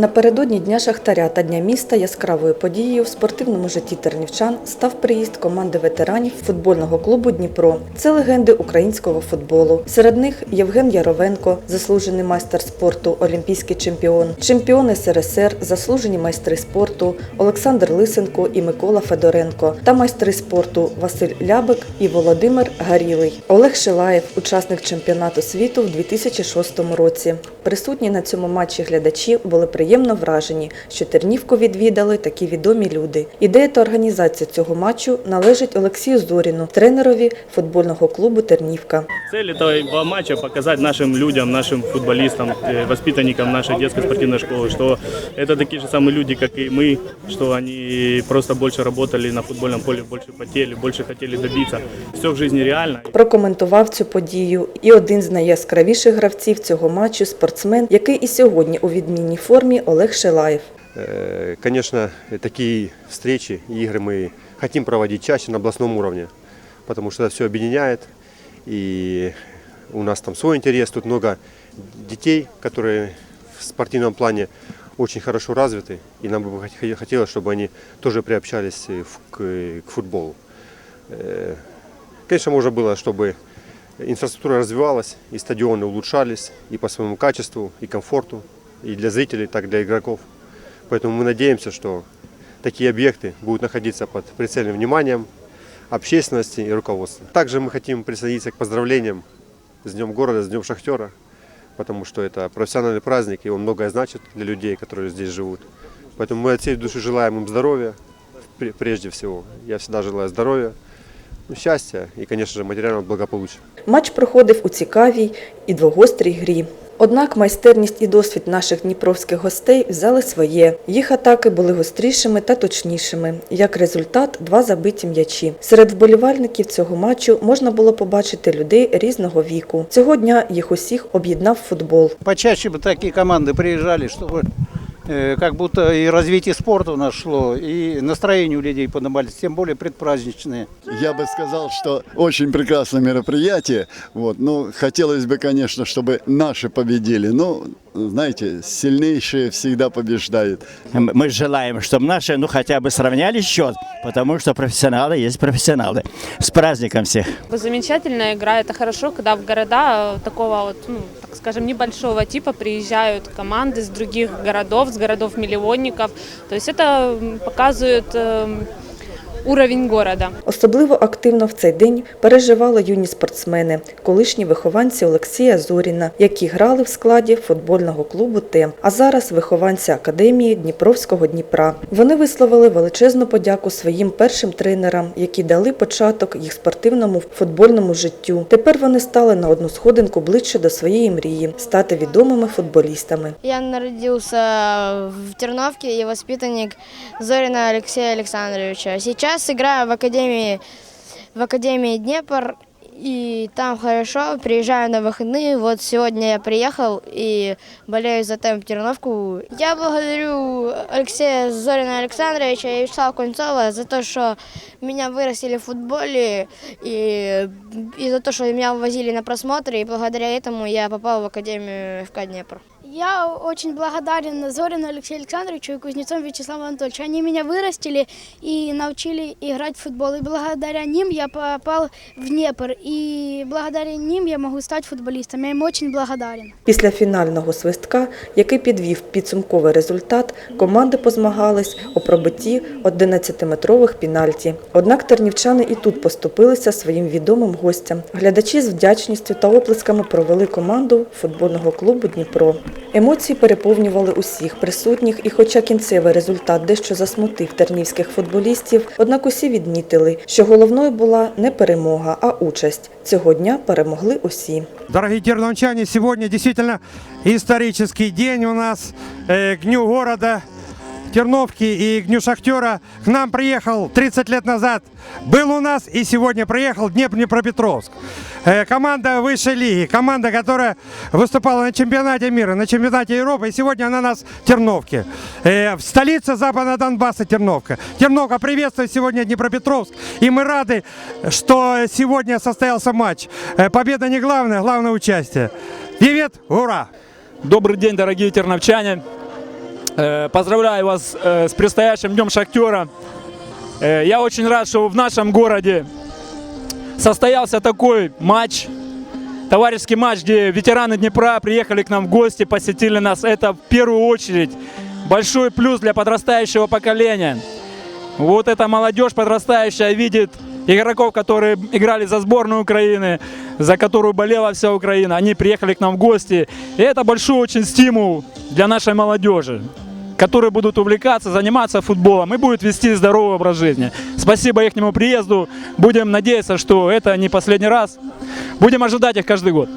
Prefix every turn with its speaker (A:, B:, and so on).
A: Напередодні Дня Шахтаря та Дня міста яскравою подією в спортивному житті тернівчан став приїзд команди ветеранів футбольного клубу Дніпро. Це легенди українського футболу. Серед них Євген Яровенко, заслужений майстер спорту, олімпійський чемпіон, чемпіон СРСР, заслужені майстри спорту Олександр Лисенко і Микола Федоренко та майстри спорту Василь Лябик і Володимир Гарілий. Олег Шилаєв, учасник чемпіонату світу в 2006 році. Присутні на цьому матчі глядачі були приємно вражені, що Тернівку відвідали такі відомі люди. Ідея та організація цього матчу належить Олексію Зоріну, тренерові футбольного клубу Тернівка.
B: Цель этого матча показать нашим людям, нашим футболистам, э, воспитанникам нашей детской спортивной школы, что это такие же самые люди, как и мы, что они просто больше работали на футбольном поле, больше потели, больше хотели добиться. Все в жизни реально.
A: Прокоментував цю подію і один з найяскравіших гравців цього матчу спортсмен, який і сьогодні у відмінній формі Олег Шилаєв.
C: Э, Конечно, такие встречи и игры мы хотим проводить чаще на областном уровне, потому что это все объединяет. И у нас там свой интерес, тут много детей, которые в спортивном плане очень хорошо развиты, и нам бы хот- хотелось, чтобы они тоже приобщались э, в- к, к футболу. Э, Конечно, можно было, чтобы инфраструктура развивалась, и стадионы улучшались и по своему качеству, и комфорту, и для зрителей, так и для игроков. Поэтому мы надеемся, что такие объекты будут находиться под прицельным вниманием общественности и руководства. Также мы хотим присоединиться к поздравлениям с Днем города, с Днем Шахтера, потому что это профессиональный праздник, и он многое значит для людей, которые здесь живут. Поэтому мы от всей души желаем им здоровья, пр- прежде всего. Я всегда желаю здоровья, ну, счастья и, конечно же, материального благополучия.
A: Матч проходив у цікавій і двогострій грі. Однак майстерність і досвід наших дніпровських гостей взяли своє. Їх атаки були гострішими та точнішими. Як результат, два забиті м'ячі. Серед вболівальників цього матчу можна було побачити людей різного віку. Цього дня їх усіх об'єднав футбол.
D: Почаще бы такие команды приезжали, чтобы э, как будто и развитие спорта у нас шло, и настроение у людей поднимались, тем более предпраздничные.
E: Я бы сказал, что очень прекрасное мероприятие. Вот. Ну, хотелось бы, конечно, чтобы наши победили. Но, знаете, сильнейшие всегда побеждают.
F: М- Мы желаем, чтобы наши, ну, хотя бы сравняли счет, потому что профессионалы есть профессионалы. С праздником всех!
G: Замечательная игра. Это хорошо, когда в города э, такого вот, ну, так скажем, небольшого типа приезжают команды с других городов, с городов-миллионников. То есть это м, показывает эм, уровень города.
A: Особливо активно в цей день переживали юні спортсмени, колишні вихованці Олексія Зоріна, які грали в складі футбольного клубу ТЕМ, а зараз вихованці академії Дніпровського Дніпра. Вони висловили величезну подяку своїм першим тренерам, які дали початок їх спортивному футбольному життю. Тепер вони стали на одну сходинку ближче до своєї мрії стати відомими футболістами.
H: Я народился в Терновке и воспитанник Зорина Алексея Александровича. Сейчас играю в академии, в академии Днепр, и там хорошо, приезжаю на выходные. Вот сегодня я приехал и болею за темп Терновку. Я благодарю Алексея Зорина Александровича и Вячеслава Кунцова за то, что меня вырастили в футболе и, и за то, что меня возили на просмотры. И благодаря этому я попал в академию ФК Днепр.
I: Я очень благодарен Зорину Алексею Александровичу и Кузнецову Вячеславу Анатольевичу. Они меня вырастили и научили играть в футбол. И благодаря ним я попал в Днепр. И благодаря ним я могу стать футболистом. Я им очень благодарен.
A: Після фінального свистка, який підвів підсумковий результат, команди позмагались у пробитті 11-метрових пінальті. Однак тернівчани і тут поступилися своїм відомим гостям. Глядачі з вдячністю та оплесками провели команду футбольного клубу Дніпро. Емоції переповнювали усіх присутніх, і хоча кінцевий результат дещо засмутив тернівських футболістів, однак усі відмітили, що головною була не перемога, а участь. Цього дня перемогли усі.
J: Дорогі терновчане, сьогодні дійсно історичний день у нас э, к Дню города Терновки и к Дню Шахтера. К нам приехал 30 лет назад, был у нас и сегодня приехал Днепр Днепропетровск. Э, команда высшей лиги, команда, которая выступала на чемпионате мира, на чемпионате Европы, и сегодня она у нас в Терновке. Э, в столице Западного Донбасса Терновка. Терновка приветствует сегодня Днепропетровск, и мы рады, что сегодня состоялся матч. Э, победа не главное, главное участие. Привет, ура!
K: Добрый день, дорогие терновчане. Э, Поздравляю вас э, с предстоящим Днем Шахтера. Э, Я очень рад, что в нашем городе состоялся такой матч, товарищеский матч, где ветераны Днепра приехали к нам в гости, посетили нас. Это в первую очередь большой плюс для подрастающего поколения. Вот эта молодежь подрастающая видит игроков, которые играли за сборную Украины, за которую болела вся Украина. Они приехали к нам в гости. И это большой очень стимул для нашей молодежи которые будут увлекаться, заниматься футболом и будут вести здоровый образ жизни. Спасибо их приезду. Будем надеяться, что это не последний раз. Будем ожидать их каждый год.